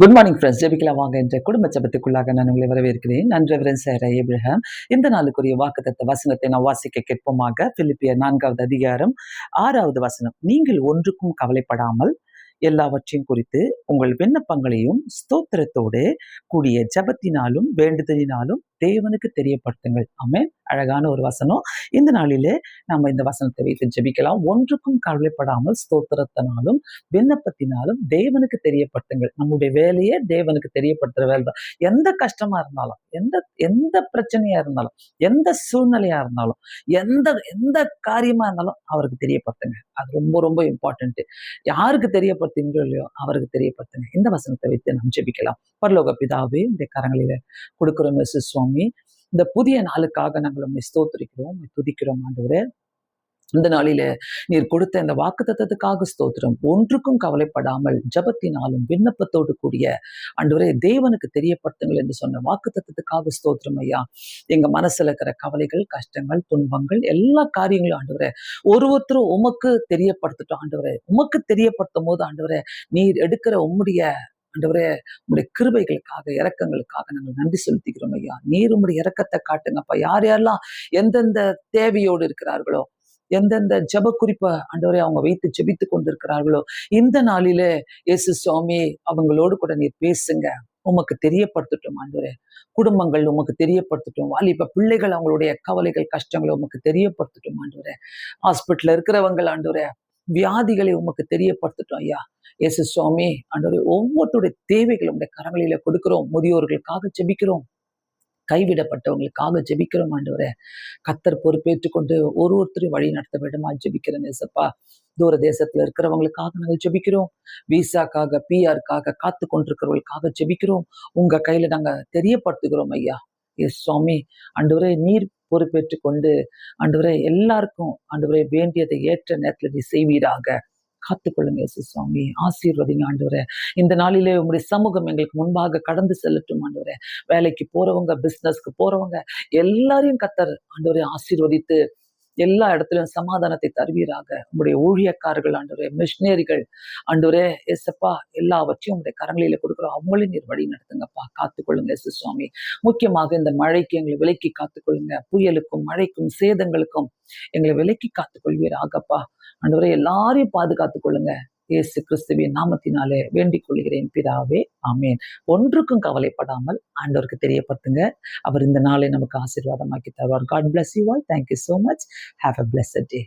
Good morning friends ஜெபிக்கலா வாங்க. என்ற குடும்ப ஜபத்துக்குள்ளாக நான் உங்களை வரவேற்கிறேன். நான் ரெவரன் சார் ஏபிரஹாம் இந்த நாளுக்குரிய வாக்குத்த வசனத்தை நான் வாசிக்க கேட்போமாக. பிலிப்பியர் நான்காவது அதிகாரம் ஆறாவது வசனம். நீங்கள் ஒன்றுக்கும் கவலைப்படாமல் எல்லாவற்றையும் குறித்து உங்கள் விண்ணப்பங்களையும் ஸ்தோத்திரத்தோடு கூடிய ஜபத்தினாலும் வேண்டுதலினாலும் தேவனுக்கு தெரியப்படுத்துங்கள். ஆமே அழகான ஒரு வசனம். இந்த நாளிலே நம்ம இந்த வசனத்தை வைத்து ஜெபிக்கலாம். ஒன்றுக்கும் கவலைப்படாமல் ஸ்தோத்திரத்தினாலும் விண்ணப்பத்தினாலும் தேவனுக்கு தெரியப்படுத்துங்கள். நம்முடைய வேலையே தேவனுக்கு தெரியப்படுத்துற வேலை தான். எந்த கஷ்டமா இருந்தாலும் எந்த எந்த பிரச்சனையா இருந்தாலும் எந்த சூழ்நிலையா இருந்தாலும் எந்த எந்த காரியமா இருந்தாலும் அவருக்கு தெரியப்படுத்துங்க அது ரொம்ப ரொம்ப இம்பார்ட்டன்ட் யாருக்கு தெரியப்படுத்துங்களோ இல்லையோ அவருக்கு தெரியப்படுத்துங்க இந்த வசனத்தை வைத்து நாம் ஜெபிக்கலாம். பரலோக பிதாவே இந்த கரங்களில கொடுக்குறோம் சுவாமி சுவாமி இந்த புதிய நாளுக்காக நாங்கள் உண்மை ஸ்தோத்திரிக்கிறோம் துதிக்கிறோம் ஆண்டவரே. இந்த நாளில நீர் கொடுத்த இந்த வாக்குத்தத்தத்துக்காக ஸ்தோத்திரம். ஒன்றுக்கும் கவலைப்படாமல் ஜபத்தினாலும் விண்ணப்பத்தோடு கூடிய அன்றுவரே தேவனுக்கு தெரியப்படுத்துங்கள் என்று சொன்ன வாக்குத்தத்தத்துக்காக ஸ்தோத்திரம் ஐயா. எங்க மனசுல இருக்கிற கவலைகள் கஷ்டங்கள் துன்பங்கள் எல்லா காரியங்களும் ஆண்டவரே ஒரு ஒருத்தரும் உமக்கு தெரியப்படுத்தட்டும் ஆண்டவரே. உமக்கு தெரியப்படுத்தும் போது ஆண்டவரே நீர் எடுக்கிற உம்முடைய ஆண்டவரே உங்களுடைய கிருபைகளுக்காக இறக்கங்களுக்காக நாங்கள் நன்றி செலுத்திக்கிறோம் ஐயா. நீர் உங்களுடைய இறக்கத்தை காட்டுங்கப்பா. யார் யாரெல்லாம் எந்தெந்த தேவையோடு இருக்கிறார்களோ எந்தெந்த ஜப குறிப்பை ஆண்டவரை அவங்க வைத்து ஜெபித்து கொண்டிருக்கிறார்களோ இந்த நாளிலே இயேசு சுவாமி அவங்களோடு கூட நீர் பேசுங்க. உமக்கு தெரியப்படுத்தட்டும் ஆண்டவரே. குடும்பங்கள் உமக்கு தெரியப்படுத்தட்டும். வாலிப பிள்ளைகள் அவங்களுடைய கவலைகள் கஷ்டங்களை உமக்கு தெரியப்படுத்தட்டும் ஆண்டவரே. ஹாஸ்பிட்டல் இருக்கிறவங்கள் ஆண்டவரே வியாதிகளை உமக்கு தெரியப்படுத்தட்டும் ஐயா. இயேசு சுவாமி அன்றைய ஒவ்வொருத்தருடைய தேவைகளும் உடைய கரங்களில கொடுக்கிறோம். முதியோர்களுக்காக ஜெபிக்கிறோம். கைவிடப்பட்டவங்களுக்காக ஜெபிக்கிறோம் ஆண்டவரே. கத்தர் பொறுப்பேற்றுக் கொண்டு ஒரு ஒருத்தரையும் வழி நடத்த வேண்டுமா? ஜெபிக்கிறேன் நேசப்பா தூர தேசத்துல இருக்கிறவங்களுக்காக நாங்கள் ஜெபிக்கிறோம். விசாக்காக பிஆருக்காக காத்து கொண்டிருக்கிறவங்களுக்காக ஜெபிக்கிறோம். உங்க கையில நாங்க தெரியப்படுத்துகிறோம் ஐயா. எஸ் சுவாமி அன்றுவரை நீர் பொறுப்பேற்றுக் கொண்டு ஆண்டவரே எல்லாருக்கும் அன்றுவரை வேண்டியதை ஏற்ற நேரத்துல நீ செய்வீராக. காத்துக்கொள்ளுங்க இயேசு சுவாமி. ஆசீர்வதிங்க ஆண்டவரே. இந்த நாளிலே உங்களுடைய சமூகம் எங்களுக்கு முன்பாக கடந்து செல்லட்டும் ஆண்டவரே. வேலைக்கு போறவங்க பிசினஸ்க்கு போறவங்க எல்லாரையும் கத்தர் ஆண்டவரே ஆசீர்வதித்து எல்லா இடத்துலயும் சமாதானத்தை தருவீராக. உங்களுடைய ஊழியக்காரர்கள் ஆண்டவரே மிஷினரிகள் ஆண்டவரே எஸ்எப்பா எல்லாவற்றையும் உங்களுடைய கரங்களில கொடுக்குறோம். அவங்களையும் நீர் வழி நடத்துங்கப்பா. காத்துக்கொள்ளுங்க எஸ் சுவாமி. முக்கியமாக இந்த மழைக்கு எங்களை விலைக்கு காத்துக்கொள்ளுங்க. புயலுக்கும் மழைக்கும் சேதங்களுக்கும் எங்களை விலைக்கு காத்துக்கொள்வீராகப்பா. ஆண்டவரே எல்லாரையும் பாதுகாத்துக் கொள்ளுங்க இயேசு கிறிஸ்துவின் நாமத்தினாலே வேண்டிக் கொள்கிறேன் பிதாவே ஆமேன். ஒன்றுக்கும் கவலைப்படாமல் ஆண்டவருக்கு தெரியப்படுத்துங்க. அவர் இந்த நாளை நமக்கு ஆசீர்வாதமாக்கி தருவார். God bless you all thank you so much have a bless day